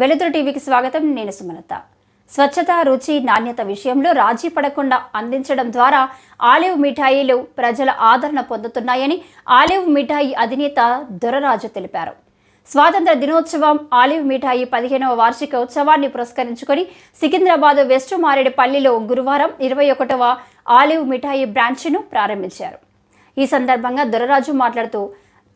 వెలుతురు టీవీకి స్వాగతం. నేను సుమలత. స్వచ్ఛత రుచి నాణ్యత విషయంలో రాజీ పడకుండా అందించడం ద్వారా ఆలివ్ మిఠాయిలు ప్రజల ఆదరణ పొందుతున్నాయని ఆలివ్ మిఠాయి అధినేత దొరరాజు తెలిపారు. స్వాతంత్ర దినోత్సవం ఆలివ్ మిఠాయి పదిహేనవ వార్షిక ఉత్సవాన్ని పురస్కరించుకొని సికింద్రాబాద్ వెస్ట్ మారేడుపల్లిలో గురువారం ఇరవై ఒకటవ ఆలివ్ మిఠాయి బ్రాంచ్ను ప్రారంభించారు. ఈ సందర్భంగా దొరరాజు మాట్లాడుతూ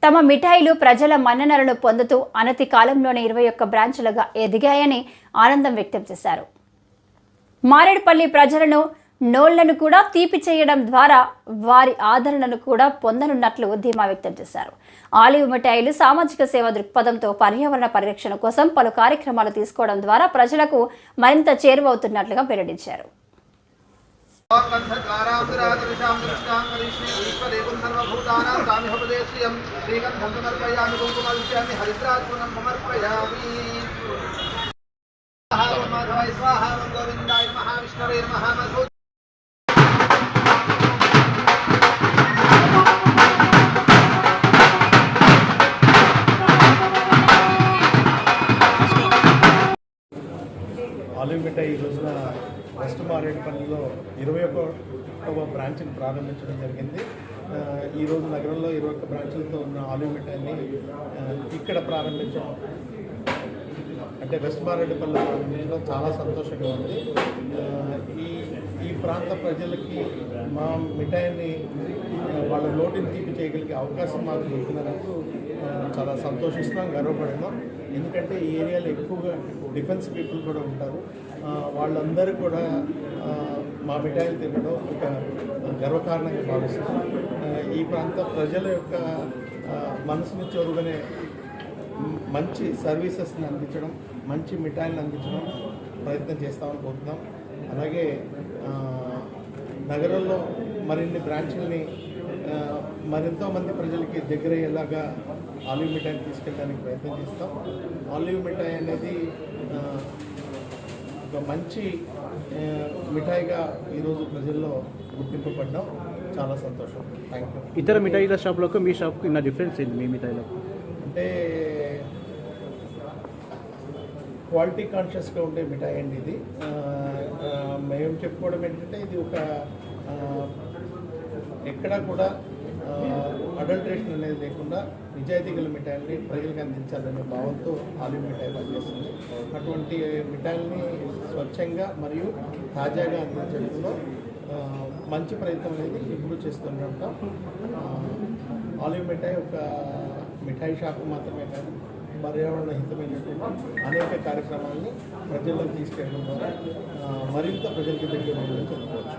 తమ మిఠాయిలు ప్రజల మన్ననలను పొందుతూ అనతి కాలంలోనే ఇరవై ఒక్క బ్రాంచులుగా ఎదిగాయని ఆనందం వ్యక్తం చేశారు. మారేడుపల్లి ప్రజలను నోళ్ళను కూడా తీపి చేయడం ద్వారా వారి ఆదరణను కూడా పొందనున్నట్లు ధీమా వ్యక్తం చేశారు. ఆలివ్ మిఠాయిలు సామాజిక సేవ దృక్పథంతో పర్యావరణ పరిరక్షణ కోసం పలు కార్యక్రమాలు తీసుకోవడం ద్వారా ప్రజలకు మరింత చేరువవుతున్నట్లుగా వెల్లడించారు. కంఠద్వారాపురాదృశాం దృష్టాం కరిష్మే ఈశ్వరేవం సర్వభూతానాం స్వామిహోపదేశ్రియం శ్రీగంధం సమర్పయామి కుంకుమవిష్యామి హరిద్రాత్మనం సమర్పయామి ఓం మాధవాయ స్వాహ ఓం గోవిందాయ మహావిష్ణవే మహామధు ఆలివ్ మిఠాయి ఈ రోజున వెస్ట్ మారేడుపల్లిలో ఇరవై ఒకటవ బ్రాంచ్ని ప్రారంభించడం జరిగింది. ఈరోజు నగరంలో ఇరవై ఒక్క బ్రాంచ్లతో ఉన్న ఆలివ్ మిఠాయిని ఇక్కడ ప్రారంభించడం అంటే వెస్ట్ మారేడుపల్లి ప్రాంతంలో చాలా సంతోషంగా ఉంది. ఈ ఈ ప్రాంత ప్రజలకి మా మిఠాయిని వాళ్ళ లోటుని తీపి చేయగలిగే అవకాశం మాకు దొరికినందుకు చాలా సంతోషిస్తున్నాం గర్వపడినాం ఎందుకంటే ఈ ఏరియాలో ఎక్కువగా డిఫెన్స్ పీపుల్ కూడా ఉంటారు. వాళ్ళందరూ కూడా మా మిఠాయిలు తినడం ఒక గర్వకారణంగా భావిస్తున్నాం. ఈ ప్రాంత ప్రజల యొక్క మనసును మనసుని చదువుకునే మంచి సర్వీసెస్ని అందించడం మంచి మిఠాయిలను అందించడం ప్రయత్నం చేస్తామని కోరుతున్నాం. అలాగే నగరంలో మరిన్ని బ్రాంచ్లని మరెంతో మంది ప్రజలకి దగ్గర అయ్యేలాగా ఆలివ్ మిఠాయిని తీసుకెళ్ళడానికి ప్రయత్నం చేస్తాం. ఆలివ్ మిఠాయి అనేది ఒక మంచి మిఠాయిగా ఈరోజు ప్రజల్లో గుర్తింపబడ్డాం చాలా సంతోషం. థ్యాంక్ యూ ఇతర మిఠాయిల షాప్లకు మీ షాప్కి ఇన్న డిఫరెన్స్ ఏంటి? మీ మిఠాయిలకు? అంటే క్వాలిటీ కాన్షియస్గా ఉండే మిఠాయి అండి ఇది. మేము చెప్పుకోవడం ఏంటంటే ఇది ఒక ఎక్కడా కూడా అడల్ట్రేషన్ అనేది లేకుండా నిజాయితీ గల మిఠాయిల్ని ప్రజలకు అందించాలనే భావంతో ఆలివ్ మిఠాయి పనిచేస్తుంది. అటువంటి మిఠాయిల్ని స్వచ్ఛంగా మరియు తాజాగా అందించడంలో మంచి ప్రయత్నం అనేది ఇప్పుడు చేస్తుంటాం. ఆలివ్ మిఠాయి ఒక మిఠాయి షాప్ మాత్రమే కాదు పర్యావరణ హితమైనటువంటి అనేక కార్యక్రమాలని ప్రజల్లోకి తీసుకెళ్ళడం ద్వారా ఆ, మరింత ప్రజలకి దగ్గర ఉందని చెప్పుకోవచ్చు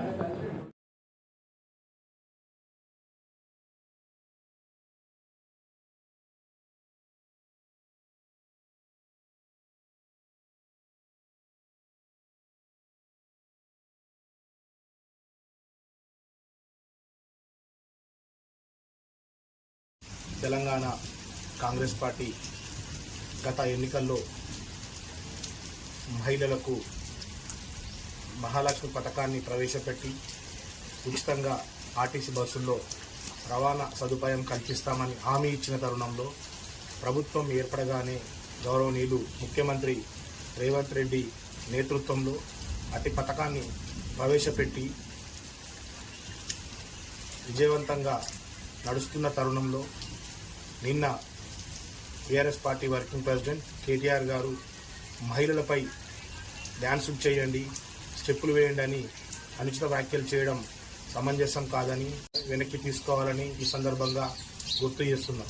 తెలంగాణ కాంగ్రెస్ పార్టీ గత ఎన్నికల్లో మహిళలకు మహాలక్ష్మి పథకాన్ని ప్రవేశపెట్టి ఉచితంగా ఆర్టీసీ బస్సుల్లో రవాణా సదుపాయం కల్పిస్తామని హామీ ఇచ్చిన తరుణంలో ప్రభుత్వం ఏర్పడగానే గౌరవనీయులు ముఖ్యమంత్రి రేవంత్ రెడ్డి నేతృత్వంలో అతి పథకాన్ని ప్రవేశపెట్టి విజయవంతంగా నడుస్తున్న తరుణంలో నిన్న TRS party working president KTR గారు మహిళలపై డ్యాన్సులు చేయండి స్టెప్పులు వేయండి అని అనుచిత వ్యాఖ్యలు చేయడం సమంజసం కాదని వెనక్కి తీసుకోవాలని ఈ సందర్భంగా గుర్తు చేస్తున్నాం.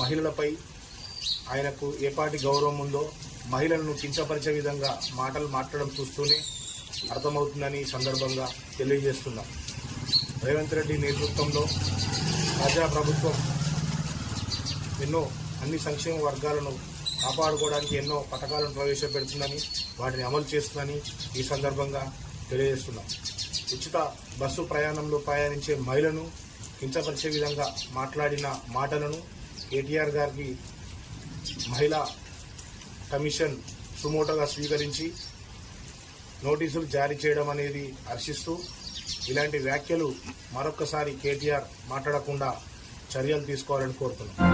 మహిళలపై ఆయనకు ఏ పాటి గౌరవం ఉందో మహిళలను కించపరిచే విధంగా మాటలు మాట్లాడడం చూస్తూనే అర్థమవుతుందని ఈ సందర్భంగా తెలియజేస్తున్నాం. రేవంత్ రెడ్డి నేతృత్వంలో ప్రజా ప్రభుత్వం ఎన్నో అన్ని సంక్షేమ వర్గాలను కాపాడుకోవడానికి ఎన్నో పథకాలను ప్రవేశపెడుతుందని వాటిని అమలు చేస్తుందని ఈ సందర్భంగా తెలియజేస్తున్నాం. ఉచిత బస్సు ప్రయాణంలో ప్రయాణించే మహిళను కించపరిచే విధంగా మాట్లాడిన మాటలను కేటీఆర్ గారికి మహిళా కమిషన్ సుమోటోగా స్వీకరించి నోటీసులు జారీ చేయడం అనేది హర్షిస్తూ ఇలాంటి వ్యాఖ్యలు మరొక్కసారి కేటీఆర్ మాట్లాడకుండా చర్యలు తీసుకోవాలని కోరుతున్నాం.